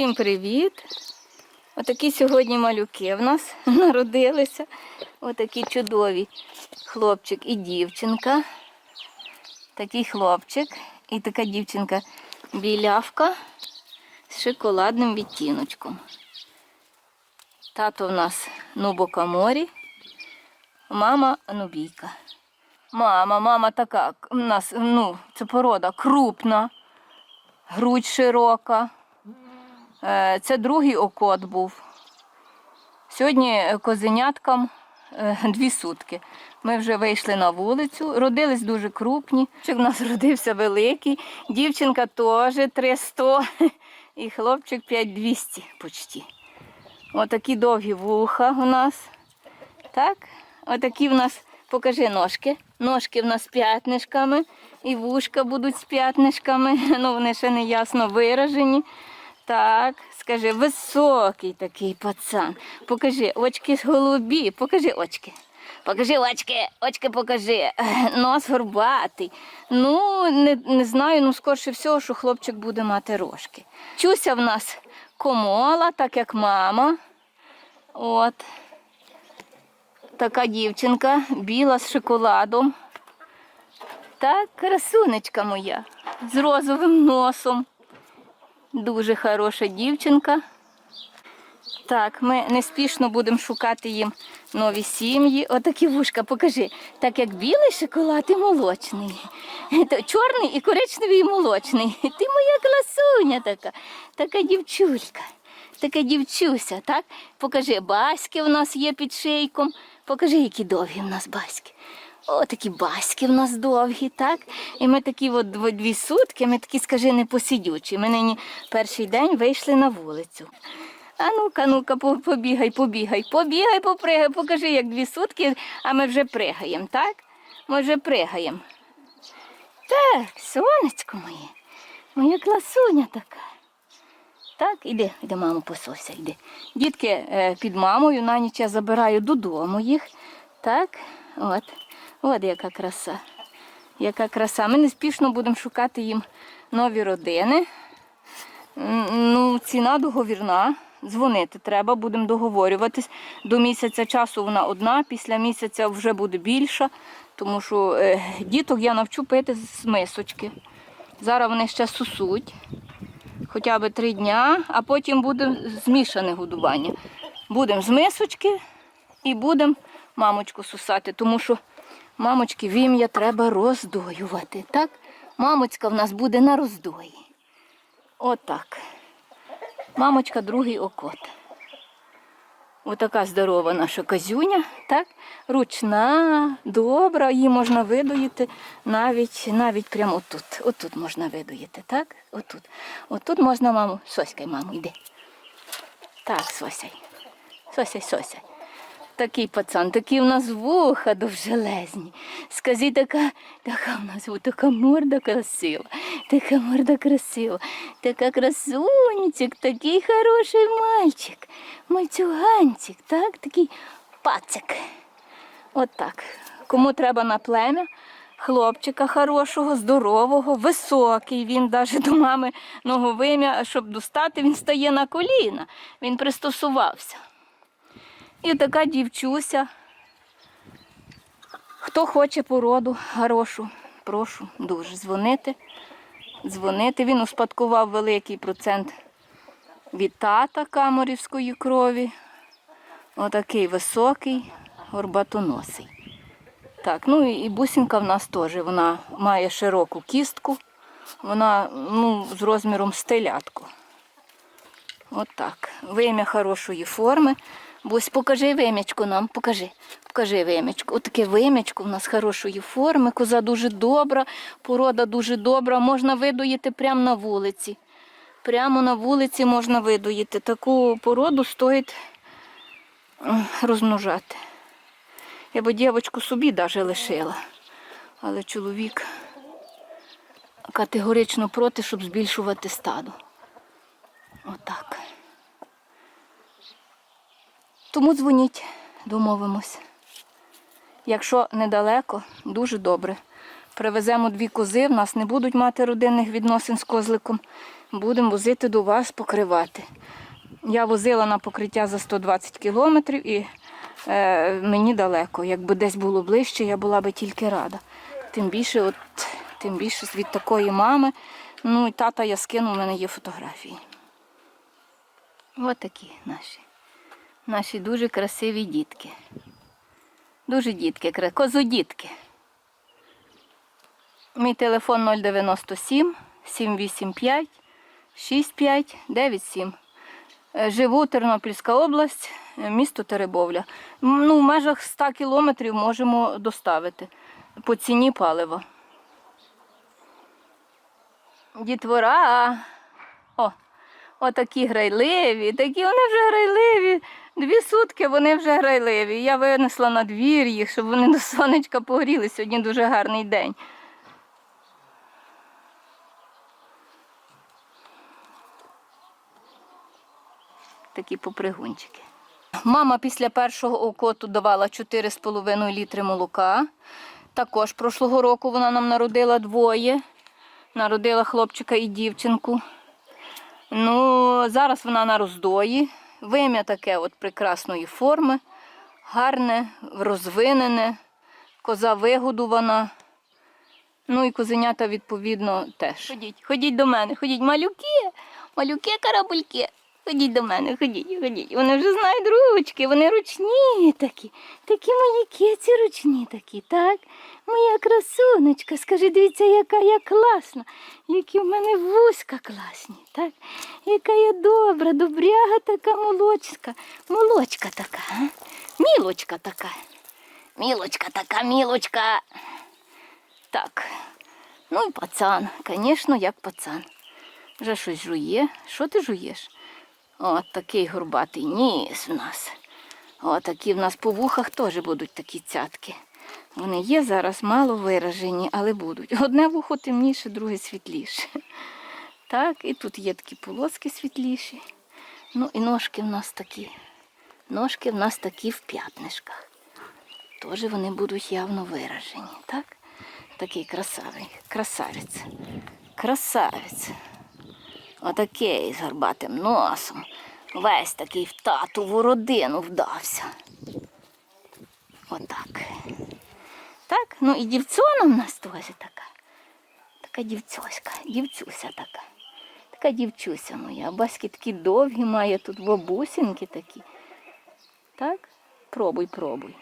Всім привіт! Отакі сьогодні малюки в нас народилися. Отакі чудові хлопчик і дівчинка. Такий хлопчик і така дівчинка білявка з шоколадним відтіночком. Тато в нас Нубокаморі, мама Нубійка. Мама, мама така у нас, ну, це порода крупна, грудь широка. Е, Це другий окот був. Сьогодні козеняткам е, дві сутки. Ми вже вийшли на вулицю, родились дуже крупні. У нас родився великий, дівчинка теж 300 і хлопчик 5200 почти. Отакі довгі вуха у нас. Так, отакі в нас, покажи ножки. Ножки в нас з п'ятнишками і вушка будуть з п'ятнишками. Ну, вони ще не ясно виражені. Так, скажи, високий такий пацан. Покажи, очки голубі, покажи очки. Покажи очки, очки покажи. Нос горбатий. Ну, не, не знаю, ну скорше всього, що хлопчик буде мати рожки. Чуся в нас комола, так як мама. От. Така дівчинка, біла з шоколадом. Так, красунечка моя, з розовим носом. Дуже хороша дівчинка. Так, ми неспішно будемо шукати їм нові сім'ї. Отакі вушка, покажи. Так як білий шоколад і молочний. То чорний і коричневий і молочний. Ти моя класуня така, така дівчулька, така дівчуся, так? Покажи, баськи в нас є під шийком. Покажи, які довгі в нас баськи. О, такі баськи в нас довгі, так? І ми такі от дві сутки, ми такі, скажи, непосидючі. Ми нині перший день вийшли на вулицю. А ну-ка, ну-ка, побігай, побігай, побігай, попригай, покажи, як дві сутки, а ми вже пригаємо, так? Ми вже пригаємо. Так, сонечко моє, моя класуня така. Так, іди, іди, мамо, посося, йди. Дітки е, під мамою на ніч я забираю додому їх. Так, от. От яка краса. Яка краса. Ми неспішно будемо шукати їм нові родини. Ну, ціна договірна. Дзвонити треба, будемо договорюватись. До місяця часу вона одна, після місяця вже буде більша, тому що е, діток я навчу пити з мисочки. Зараз вони ще сусуть хоча б три дня, а потім буде змішане годування. Будемо з мисочки і будемо мамочку сусати, тому що мамочки вім'я треба роздоювати. Так? Мамочка в нас буде на роздої. Отак. Мамочка другий окот. Отака здорова наша козюня, так? Ручна, добра, її можна видоїти навіть, навіть прямо отут. Отут можна видоїти, так? Отут. Отут можна маму. Соськай, мамо, йди. Так, сосяй. Сосяй, сосяй. Такий пацан, такі в нас вуха довжелезні. Скажи, така, така в нас така морда красива, така морда красива, така красунечик, такий хороший мальчик, мальчуганчик, так, такий пацик. От так. Кому треба на плем'я, хлопчика хорошого, здорового, високий. Він навіть до мами ноговим'я, щоб достати, він стає на коліна. Він пристосувався. І така дівчуся. Хто хоче породу хорошу, прошу дуже дзвонити. Дзвонити. Він успадкував великий процент від тата каморівської крові. Отакий високий, горбатоносий. Так, ну і бусинка в нас теж. Вона має широку кістку. Вона ну, з розміром стелятку. Отак. Вим'я хорошої форми. Бусь, покажи вим'ячку нам, покажи. Покажи вим'ячку. Отаке вим'ячко в нас хорошої форми. Коза дуже добра, порода дуже добра. Можна видоїти прямо на вулиці. Прямо на вулиці можна видоїти. Таку породу стоїть розмножати. Я би дівчинку собі навіть лишила. Але чоловік категорично проти, щоб збільшувати стадо. Отак. Тому дзвоніть, домовимось. Якщо недалеко, дуже добре. Привеземо дві кози, в нас не будуть мати родинних відносин з козликом. будемо возити до вас покривати. Я возила на покриття за 120 кілометрів і е, мені далеко. Якби десь було ближче, я була би тільки рада. Тим більше, от, тим більше від такої мами. Ну і тата я скину, у мене є фотографії. Ось такі наші. Наші дуже красиві дітки. Дуже дітки, козодітки. Мій телефон 097 785 6597. Е, Живу Тернопільська область, е, місто Теребовля. Ну, в межах 100 кілометрів можемо доставити по ціні палива. Дітвора. О, отакі грайливі, такі вони вже грайливі. Дві сутки вони вже грайливі. Я винесла на двір їх, щоб вони до сонечка погріли. Сьогодні дуже гарний день. Такі попригунчики. Мама після першого окоту давала 4,5 літри молока. Також прошлого року вона нам народила двоє. Народила хлопчика і дівчинку. Ну, зараз вона на роздої. Вим'я таке от прекрасної форми, гарне, розвинене, коза вигодувана. Ну і козенята, відповідно, теж. Ходіть, ходіть до мене, ходіть, малюки, малюки, карабульки. Ходіть до мене, ходіть, ходіть. Вони вже знають ручки, вони ручні такі. Такі мої киці ручні такі, так? Моя красунечка, скажи, дивіться, яка я класна, які в мене вузька класні, так? Яка я добра, добряга така молочка. Молочка така, а? Мілочка така. Мілочка така, мілочка. Так. Ну і пацан, звісно, як пацан. Вже щось жує. Що ти жуєш? От такий горбатий ніс в нас. От такі в нас по вухах теж будуть такі цятки. Вони є зараз мало виражені, але будуть. Одне вухо темніше, друге світліше. Так, і тут є такі полоски світліші. Ну і ножки в нас такі. Ножки в нас такі в п'ятнишках. Теж вони будуть явно виражені, так? Такий красавий, красавець. Красавець. Отакий з горбатим носом. Весь такий в татову родину вдався. Отак. Так, ну і дівцона в нас теж така. Така дівцьоська, дівцюся така. Така дівчуся моя. Баски такі довгі має тут бабусинки такі. Так? Пробуй, пробуй.